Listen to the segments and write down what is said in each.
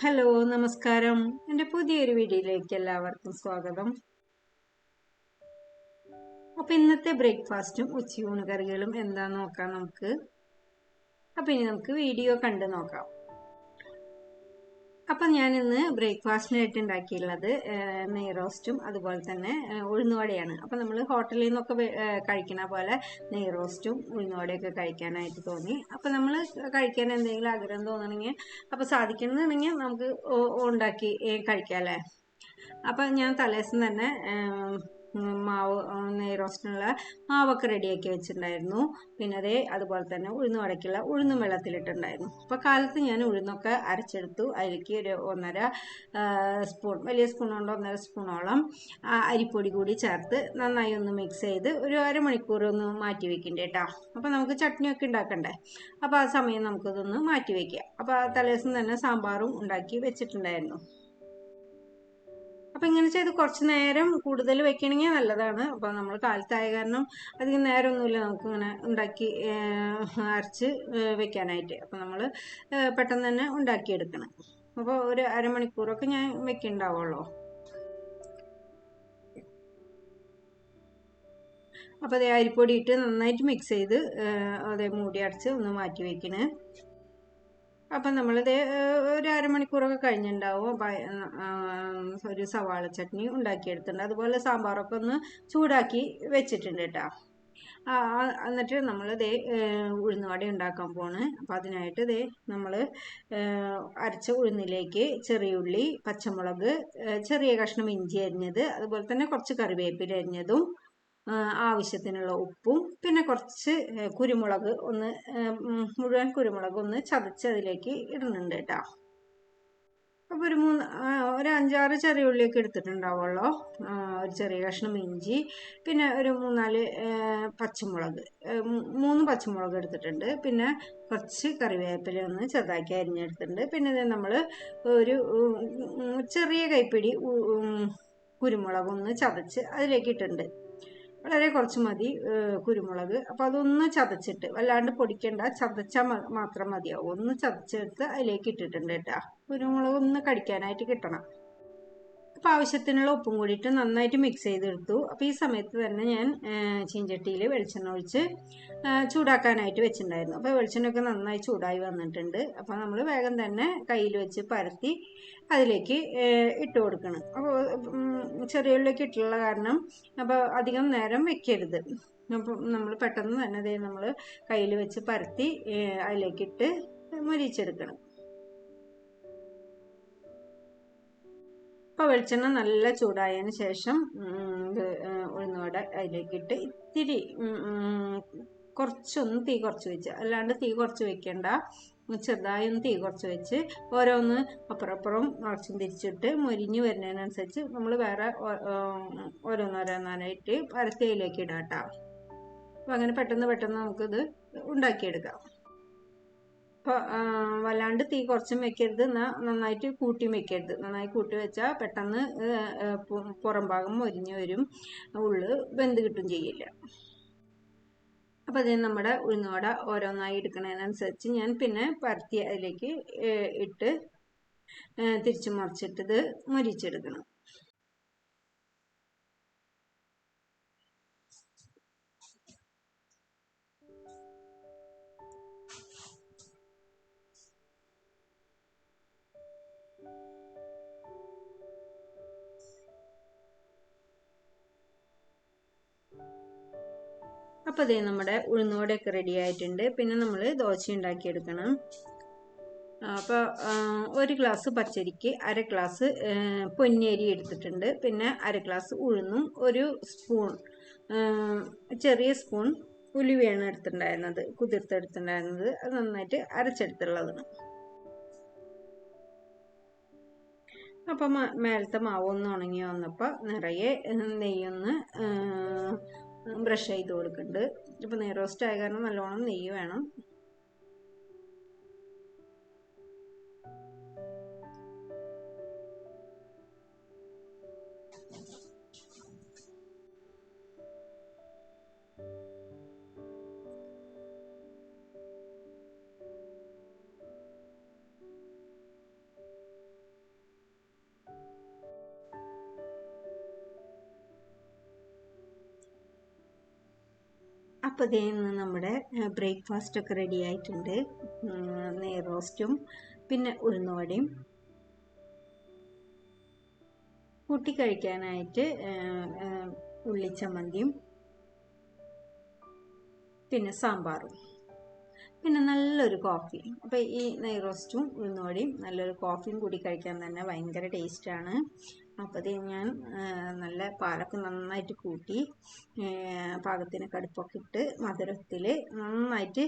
Hello നമസ്കാരം. എന്റെ പുതിയൊരു വീഡിയോയിലേക്ക് എല്ലാവർക്കും സ്വാഗതം. അപ്പൊ ഇന്നത്തെ ബ്രേക്ക്ഫാസ്റ്റും ഉച്ചയൂണ് കറികളും എന്താ നോക്കാം നമുക്ക്. അപ്പൊ ഇനി നമുക്ക് വീഡിയോ കണ്ടു നോക്കാം. അപ്പൊ ഞാൻ ഇന്ന് ബ്രേക്ക്ഫാസ്റ്റിനായിട്ട് ഉണ്ടാക്കിയുള്ളത് നെയ് റോസ്റ്റും അതുപോലെ തന്നെ ഉഴുന്നുവടയാണ്. അപ്പൊ നമ്മൾ ഹോട്ടലിൽ നിന്നൊക്കെ കഴിക്കണ പോലെ നെയ് റോസ്റ്റും ഉഴുന്നുവടയൊക്കെ കഴിക്കാനായിട്ട് തോന്നി. അപ്പൊ നമ്മൾ കഴിക്കാൻ എന്തെങ്കിലും ആഗ്രഹം തോന്നണമെങ്കിൽ അപ്പൊ സാധിക്കണമെന്നുണ്ടെങ്കിൽ നമുക്ക് ഉണ്ടാക്കി കഴിക്കാം അല്ലേ അപ്പൊ ഞാൻ തലേദിവസം തന്നെ മാവ് നെയ് റോസ്റ്റിനുള്ള മാവൊക്കെ റെഡിയാക്കി വെച്ചിട്ടുണ്ടായിരുന്നു. പിന്നെ അതേ അതുപോലെ തന്നെ ഉഴുന്ന് വടക്കുള്ള ഉഴുന്നും വെള്ളത്തിലിട്ടുണ്ടായിരുന്നു. അപ്പോൾ കാലത്ത് ഞാൻ ഉഴുന്നൊക്കെ അരച്ചെടുത്തു. അതിലേക്ക് ഒരു ഒന്നര സ്പൂൺ വലിയ സ്പൂൺ കൊണ്ട് ഒന്നര സ്പൂണോളം അരിപ്പൊടി കൂടി ചേർത്ത് നന്നായി ഒന്ന് മിക്സ് ചെയ്ത് ഒരു അരമണിക്കൂർ ഒന്ന് മാറ്റി വെക്കണ്ടേ കേട്ടോ അപ്പോൾ നമുക്ക് ചട്നിയൊക്കെ ഉണ്ടാക്കണ്ടേ? അപ്പോൾ ആ സമയം നമുക്കിതൊന്ന് മാറ്റി വെക്കാം. അപ്പോൾ തലേദിവസം തന്നെ സാമ്പാറും ഉണ്ടാക്കി വെച്ചിട്ടുണ്ടായിരുന്നു. അപ്പം ഇങ്ങനെ ചെയ്ത് കുറച്ച് നേരം കൂടുതൽ വെക്കണമെങ്കിൽ നല്ലതാണ്. അപ്പോൾ നമ്മൾ കാലത്തായ കാരണം അധികം നേരമൊന്നുമില്ല നമുക്കിങ്ങനെ ഉണ്ടാക്കി അരച്ച് വെക്കാനായിട്ട്. അപ്പോൾ നമ്മൾ പെട്ടെന്ന് തന്നെ ഉണ്ടാക്കിയെടുക്കണം. അപ്പോൾ ഒരു അരമണിക്കൂറൊക്കെ ഞാൻ വെക്കുന്നുണ്ടാവുള്ളൂ അപ്പോൾ അതേ അരിപ്പൊടി ഇട്ട് നന്നായിട്ട് മിക്സ് ചെയ്ത് അതേ മൂടി അടച്ച് ഒന്ന് മാറ്റി വെക്കണേ. അപ്പം നമ്മളിത് ഒരു അരമണിക്കൂറൊക്കെ കഴിഞ്ഞിട്ടുണ്ടാവും ഒരു സവാള ചട്നി ഉണ്ടാക്കിയെടുത്തിട്ടുണ്ട്. അതുപോലെ സാമ്പാറൊക്കെ ഒന്ന് ചൂടാക്കി വെച്ചിട്ടുണ്ട് കേട്ടോ എന്നിട്ട് നമ്മൾ ഇതേ ഉഴുന്നുവട ഉണ്ടാക്കാൻ പോണ്. അപ്പം അതിനായിട്ട് ഇതേ നമ്മൾ അരച്ച ഉഴുന്നിലേക്ക് ചെറിയ ഉള്ളി പച്ചമുളക് ചെറിയ കഷ്ണം ഇഞ്ചി അരിഞ്ഞത് അതുപോലെ തന്നെ കുറച്ച് കറിവേപ്പില അരിഞ്ഞതും ആവശ്യത്തിനുള്ള ഉപ്പും പിന്നെ കുറച്ച് കുരുമുളക് ഒന്ന് മുഴുവൻ കുരുമുളക് ഒന്ന് ചതച്ച് അതിലേക്ക് ഇടുന്നുണ്ട് കേട്ടോ. അപ്പോൾ ഒരു മൂന്ന് ഒരു അഞ്ചാറ് ചെറിയ ഉള്ളിയൊക്കെ എടുത്തിട്ടുണ്ടാവുള്ളൂ. ഒരു ചെറിയ കഷ്ണം ഇഞ്ചി പിന്നെ ഒരു മൂന്നാൽ പച്ചമുളക് മൂന്ന് പച്ചമുളക് എടുത്തിട്ടുണ്ട്. പിന്നെ കുറച്ച് കറിവേപ്പില ഒന്ന് ചെറുതാക്കി അരിഞ്ഞെടുത്തിട്ടുണ്ട്. പിന്നെ ഇത് നമ്മൾ ഒരു ചെറിയ കൈപ്പിടി കുരുമുളകൊന്ന് ചതച്ച് അതിലേക്ക് ഇട്ടിട്ടുണ്ട്. വളരെ കുറച്ച് മതി കുരുമുളക്. അപ്പോൾ അതൊന്ന് ചതച്ചിട്ട് വല്ലാണ്ട് പൊടിക്കണ്ട ചതച്ചാൽ മാത്രം മതിയാവും. ഒന്ന് ചതച്ചെടുത്ത് അതിലേക്ക് ഇട്ടിട്ടുണ്ട് കേട്ടോ. കുരുമുളക് ഒന്ന് കടിക്കാനായിട്ട് കിട്ടണം. അപ്പോൾ ആവശ്യത്തിനുള്ള ഉപ്പും കൂടിയിട്ട് നന്നായിട്ട് മിക്സ് ചെയ്തെടുത്തു. അപ്പോൾ ഈ സമയത്ത് തന്നെ ഞാൻ ചീഞ്ചട്ടിയിൽ വെളിച്ചെണ്ണ ഒഴിച്ച് ചൂടാക്കാനായിട്ട് വെച്ചിട്ടുണ്ടായിരുന്നു. അപ്പോൾ വെളിച്ചെണ്ണയൊക്കെ നന്നായി ചൂടായി വന്നിട്ടുണ്ട്. അപ്പോൾ നമ്മൾ വേഗം തന്നെ കയ്യിൽ വെച്ച് പരത്തി അതിലേക്ക് ഇട്ട് കൊടുക്കണം. അപ്പോൾ ചെറിയ ഉള്ളിലേക്ക് ഇട്ടുള്ള കാരണം അപ്പോൾ അധികം നേരം വെക്കരുത്. അപ്പോൾ നമ്മൾ പെട്ടെന്ന് തന്നെ നമ്മൾ കയ്യിൽ വെച്ച് പരത്തി അതിലേക്കിട്ട് മുരിച്ചെടുക്കണം അപ്പോൾ വെളിച്ചെണ്ണ നല്ല ചൂടായതിന് ശേഷം ഇത് അതിലേക്ക് അതിലേക്കിട്ട് ഇത്തിരി കുറച്ചൊന്ന് തീ കുറച്ച് വെച്ച്. അല്ലാണ്ട് തീ കുറച്ച് വെക്കേണ്ട. ചെറുതായി ഒന്ന് തീ കുറച്ച് വെച്ച് ഓരോന്ന് അപ്പുറപ്പുറം മറച്ചും തിരിച്ചിട്ട് മൊരിഞ്ഞ് വരുന്നതിനനുസരിച്ച് നമ്മൾ വേറെ ഓരോന്നോരോന്നാനായിട്ട് പരത്തിയിലേക്ക് ഇടാം കേട്ടോ അപ്പം അങ്ങനെ പെട്ടെന്ന് പെട്ടെന്ന് നമുക്കിത് ഉണ്ടാക്കിയെടുക്കാം. വല്ലാണ്ട് തീ കുറച്ചും വെക്കരുത്. എന്നാൽ നന്നായിട്ട് കൂട്ടി വെക്കരുത്. നന്നായി കൂട്ടി വെച്ചാൽ പെട്ടെന്ന് പുറം ഭാഗം മൊരിഞ്ഞ് വരും. ഉള്ളു വെന്ത് കിട്ടും ചെയ്യില്ല. അപ്പോൾ അതിന് നമ്മുടെ ഉഴുന്നുവട ഓരോന്നായി എടുക്കുന്നതിനനുസരിച്ച് ഞാൻ പിന്നെ പരത്തി അതിലേക്ക് ഇട്ട് തിരിച്ചു മറിച്ചിട്ടത് മൊരിച്ചെടുക്കണം. അപ്പോൾ അതേ നമ്മുടെ ഉഴുന്നോടെയൊക്കെ റെഡി ആയിട്ടുണ്ട്. പിന്നെ നമ്മൾ ദോശ ഉണ്ടാക്കിയെടുക്കണം. അപ്പോൾ ഒരു ഗ്ലാസ് പച്ചരിക്ക് അര ഗ്ലാസ് പൊന്നേരി എടുത്തിട്ടുണ്ട്. പിന്നെ അര ഗ്ലാസ് ഉഴുന്നും ഒരു സ്പൂൺ ചെറിയ സ്പൂൺ ഉലുവയാണ് എടുത്തിട്ടുണ്ടായിരുന്നത് കുതിർത്തെടുത്തിട്ടുണ്ടായിരുന്നത്. അത് നന്നായിട്ട് അരച്ചെടുത്തുള്ളതാണ്. അപ്പം മേലത്തെ മാവ് ഒന്ന് ഉണങ്ങി വന്നപ്പോൾ നിറയെ നെയ്യൊന്ന് ബ്രഷ് ചെയ്ത് കൊടുക്കുന്നുണ്ട് ഇപ്പോൾ നെയ് റോസ്റ്റ് ആയ കാരണം നല്ലോണം നെയ്യ് വേണം. അപ്പോൾ ഇതേ ഇന്ന് നമ്മുടെ ബ്രേക്ക്ഫാസ്റ്റ് ഒക്കെ റെഡി ആയിട്ടുണ്ട്. നെയ് റോസ്റ്റും പിന്നെ ഉഴുന്നുവടയും. കൂട്ടി കഴിക്കാനായിട്ട് ഉള്ളിച്ചമ്മന്തിയും പിന്നെ സാമ്പാറും. പിന്നെ നല്ലൊരു കോഫി അപ്പോൾ ഈ നെയ് റോസ്റ്റും ഉഴുന്നുവടയും നല്ലൊരു കോഫിയും കൂടി കഴിക്കാൻ തന്നെ ഭയങ്കര ടേസ്റ്റാണ് അപ്പോൾ ഇത് ഞാൻ നല്ല പാലൊക്കെ നന്നായിട്ട് കൂട്ടി പാകത്തിന് കടുപ്പൊക്കെ ഇട്ട് മധുരത്തിൽ നന്നായിട്ട്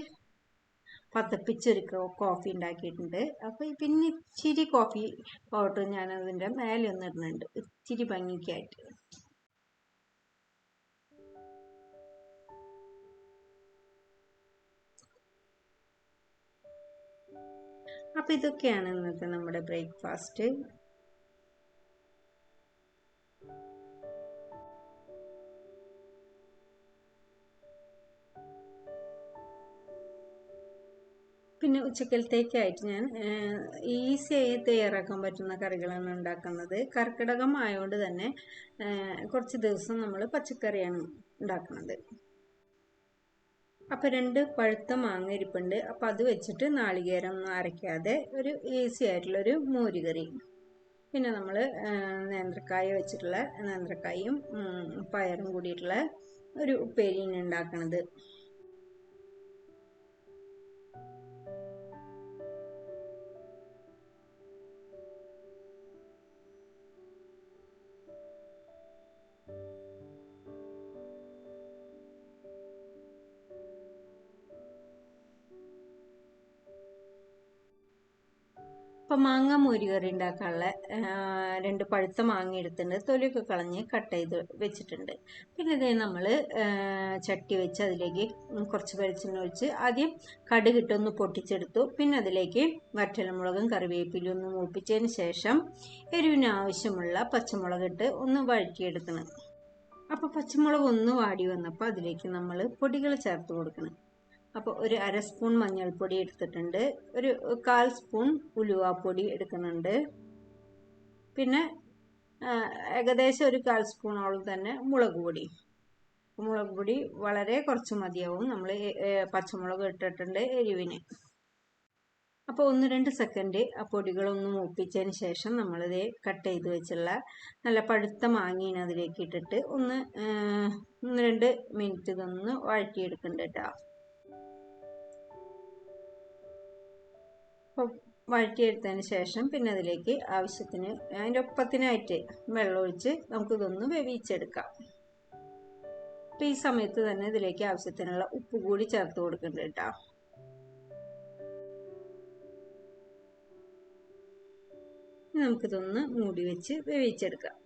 പതപ്പിച്ചൊരു കോഫി ഉണ്ടാക്കിയിട്ടുണ്ട്. അപ്പോൾ പിന്നെ ഇച്ചിരി കോഫി പൗഡർ ഞാൻ അതിന്റെ മേലെ ഒന്ന് ഇടുന്നുണ്ട്. ഇച്ചിരി ഭംഗിക്കായിട്ട്. അപ്പോൾ ഇതൊക്കെയാണ് ഇന്നത്തെ നമ്മുടെ ബ്രേക്ക്ഫാസ്റ്റ്. പിന്നെ ഉച്ചക്കലത്തേക്കായിട്ട് ഞാൻ ഈസിയായി തയ്യാറാക്കാൻ പറ്റുന്ന കറികളാണ് ഉണ്ടാക്കുന്നത്. കർക്കിടകം ആയതുകൊണ്ട് തന്നെ കുറച്ച് ദിവസം നമ്മൾ പച്ചക്കറിയാണ് ഉണ്ടാക്കുന്നത്. അപ്പോൾ രണ്ട് പഴുത്ത മാങ്ങ ഇരിപ്പുണ്ട്. അപ്പോൾ അത് വെച്ചിട്ട് നാളികേരം അരയ്ക്കാതെ ഒരു ഈസി ആയിട്ടുള്ളൊരു മോരുകറി. പിന്നെ നമ്മൾ നേന്ത്രക്കായ വെച്ചിട്ടുള്ള നേന്ത്രക്കായും പയറും കൂടിയിട്ടുള്ള ഒരു ഉപ്പേരിയാണ് ഉണ്ടാക്കണത്. അപ്പം മാങ്ങ മോര് കറി ഉണ്ടാക്കാനുള്ള രണ്ട് പഴുത്ത മാങ്ങ എടുത്തിട്ടുണ്ട് തൊലിയൊക്കെ കളഞ്ഞ് കട്ട് ചെയ്ത് വെച്ചിട്ടുണ്ട്. പിന്നെ ഇതേ നമ്മൾ ചട്ടി വെച്ച് അതിലേക്ക് കുറച്ച് വെളിച്ചെണ്ണ ഒഴിച്ച് ആദ്യം കടുകിട്ടൊന്ന് പൊട്ടിച്ചെടുത്തു. പിന്നെ അതിലേക്ക് വറ്റലമുളകും കറിവേപ്പിലും ഒന്ന് മൂപ്പിച്ചതിന് ശേഷം എരിവിന് ആവശ്യമുള്ള പച്ചമുളക് ഇട്ട് ഒന്ന് വഴറ്റിയെടുക്കണം. അപ്പോൾ പച്ചമുളക് ഒന്ന് വാടി വന്നപ്പോൾ അതിലേക്ക് നമ്മൾ പൊടികൾ ചേർത്ത് കൊടുക്കണം. അപ്പോൾ ഒരു അര സ്പൂൺ മഞ്ഞൾപ്പൊടി എടുത്തിട്ടുണ്ട്. ഒരു കാൽ സ്പൂൺ ഉലുവാപ്പൊടി എടുക്കുന്നുണ്ട്. പിന്നെ ഏകദേശം ഒരു കാൽ സ്പൂണോളം തന്നെ മുളക് പൊടി. മുളക് പൊടി വളരെ കുറച്ച് മതിയാവും. നമ്മൾ പച്ചമുളക് ഇട്ടിട്ടുണ്ട് എരിവിന്. അപ്പോൾ ഒന്ന് രണ്ട് സെക്കൻഡ് ആ പൊടികളൊന്ന് മൂപ്പിച്ചതിന് ശേഷം നമ്മളിത് കട്ട് ചെയ്ത് വെച്ചുള്ള നല്ല പഴുത്ത മാങ്ങീനെ അതിലേക്ക് ഇട്ടിട്ട് ഒന്ന് ഒന്ന് രണ്ട് മിനിറ്റ് ഇതൊന്ന് വഴറ്റിയെടുക്കണ്ട കേട്ടോ. വഴറ്റിയെടുത്തതിന് ശേഷം പിന്നെ അതിലേക്ക് ആവശ്യത്തിന് അതിന്റെ ഒപ്പത്തിനായിട്ട് വെള്ളമൊഴിച്ച് നമുക്കിതൊന്ന് വേവിച്ചെടുക്കാം. അപ്പം ഈ സമയത്ത് തന്നെ ഇതിലേക്ക് ആവശ്യത്തിനുള്ള ഉപ്പ് കൂടി ചേർത്ത് കൊടുക്കുന്നുണ്ട് കേട്ടോ. നമുക്കിതൊന്ന് മൂടി വെച്ച് വേവിച്ചെടുക്കാം.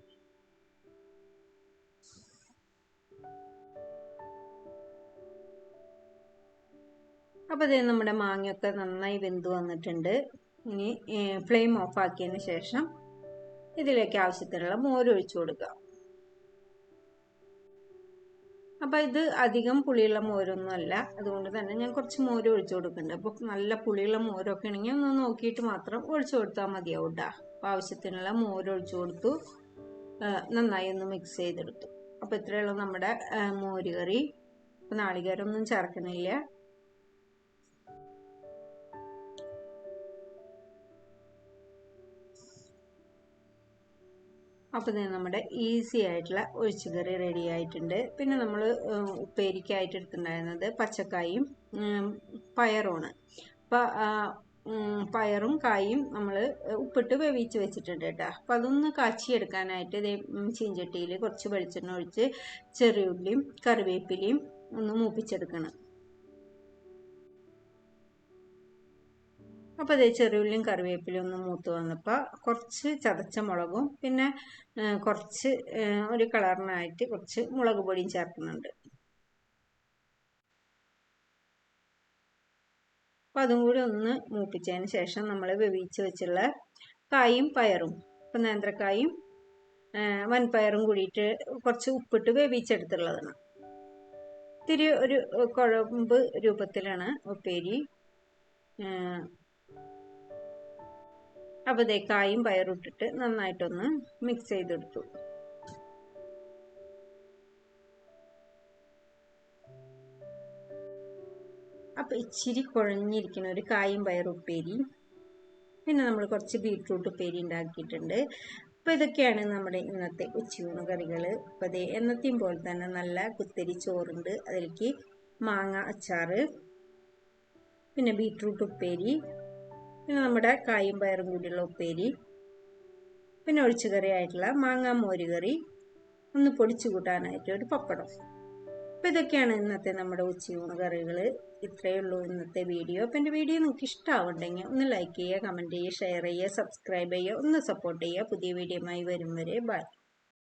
അപ്പോൾ ഇത് നമ്മുടെ മാങ്ങയൊക്കെ നന്നായി വെന്ത് വന്നിട്ടുണ്ട്. ഇനി ഫ്ലെയിം ഓഫ് ആക്കിയതിന് ശേഷം ഇതിലേക്ക് ആവശ്യത്തിനുള്ള മോര് ഒഴിച്ചു കൊടുക്കുക. അപ്പോൾ ഇത് അധികം പുളിയുള്ള മോരൊന്നുമല്ല അതുകൊണ്ട് തന്നെ ഞാൻ കുറച്ച് മോര് ഒഴിച്ചു കൊടുക്കുന്നുണ്ട്. അപ്പോൾ നല്ല പുളിയുള്ള മോരൊക്കെ ആണെങ്കിൽ ഒന്ന് നോക്കിയിട്ട് മാത്രം ഒഴിച്ചു കൊടുത്താൽ മതിയാവും കേട്ടോ അപ്പോൾ ആവശ്യത്തിനുള്ള മോര് ഒഴിച്ചു കൊടുത്തു. നന്നായി ഒന്ന് മിക്സ് ചെയ്തെടുത്തു. അപ്പോൾ ഇത്രയുള്ള നമ്മുടെ മോര് കറി. നാളികേരമൊന്നും ചേർക്കണില്ല അപ്പോൾ ഇത് നമ്മുടെ ഈസി ആയിട്ടുള്ള ഒഴിച്ചുകറി റെഡി ആയിട്ടുണ്ട്. പിന്നെ നമ്മൾ ഉപ്പേരിക്കായിട്ട് എടുത്തിട്ടുണ്ടായിരുന്നത് പച്ചക്കായും പയറുമാണ്. അപ്പോൾ പയറും കായും നമ്മൾ ഉപ്പിട്ട് വേവിച്ച് വെച്ചിട്ടുണ്ട് കേട്ടോ. അപ്പം അതൊന്ന് കാച്ചിയെടുക്കാനായിട്ട് ഇതേ ചീഞ്ചട്ടിയിൽ കുറച്ച് വെളിച്ചെണ്ണ ഒഴിച്ച് ചെറിയുള്ളിയും കറിവേപ്പിലയും ഒന്ന് മൂപ്പിച്ചെടുക്കണം. അപ്പോൾ അതേ ചെറിയുള്ളിയും കറിവേപ്പിലും ഒന്ന് മൂത്ത് വന്നപ്പോൾ കുറച്ച് ചതച്ച മുളകും പിന്നെ കുറച്ച് ഒരു കളറിനായിട്ട് കുറച്ച് മുളക് പൊടിയും ചേർക്കുന്നുണ്ട്. അപ്പോൾ അതും കൂടി ഒന്ന് മൂപ്പിച്ചതിന് ശേഷം നമ്മൾ വേവിച്ച് വെച്ചുള്ള കായും പയറും ഇപ്പം നേന്ത്രക്കായും വൻപയറും കൂടിയിട്ട് കുറച്ച് ഉപ്പിട്ട് വേവിച്ചെടുത്തുള്ളതാണ് ഇത്തിരി ഒരു കുഴമ്പ് രൂപത്തിലാണ് ഉപ്പേരി. അപ്പോൾ ഇതേ കായും പയറും നന്നായിട്ടൊന്ന് മിക്സ് ചെയ്തെടുത്തു. ഇച്ചിരി കുഴഞ്ഞിരിക്കുന്ന ഒരു കായും പയറുപ്പേരി പിന്നെ നമ്മൾ കുറച്ച് ബീട്രൂട്ട് ഉപ്പേരി ഉണ്ടാക്കിയിട്ടുണ്ട്. അപ്പോൾ ഇതൊക്കെയാണ് നമ്മുടെ ഇന്നത്തെ ഉച്ചയൂണ് കറികൾ അപ്പോൾ അതേ എന്നത്തെയും പോലെ തന്നെ നല്ല കുത്തരി ചോറുണ്ട്. അതിലേക്ക് മാങ്ങ അച്ചാറ് പിന്നെ ബീട്രൂട്ട് ഉപ്പേരി പിന്നെ നമ്മുടെ കായും പയറും കൂടിയുള്ള ഉപ്പേരി പിന്നെ ഒഴിച്ചു കറിയായിട്ടുള്ള മാങ്ങ മോര് കറി ഒന്ന് പൊടിച്ചു കൂട്ടാനായിട്ട് ഒരു പപ്പടം. അപ്പോൾ ഇതൊക്കെയാണ് ഇന്നത്തെ നമ്മുടെ ഉച്ചയൂണ് കറികൾ ഇത്രയേ ഉള്ളൂ ഇന്നത്തെ വീഡിയോ. അപ്പം എന്റെ വീഡിയോ നിങ്ങൾക്ക് ഇഷ്ടമാവുണ്ടെങ്കിൽ ഒന്ന് ലൈക്ക് ചെയ്യുക കമന്റ് ചെയ്യുക ഷെയർ ചെയ്യുക സബ്സ്ക്രൈബ് ചെയ്യുക ഒന്ന് സപ്പോർട്ട് ചെയ്യുക. പുതിയ വീഡിയോയുമായി വരും വരെ ബൈ.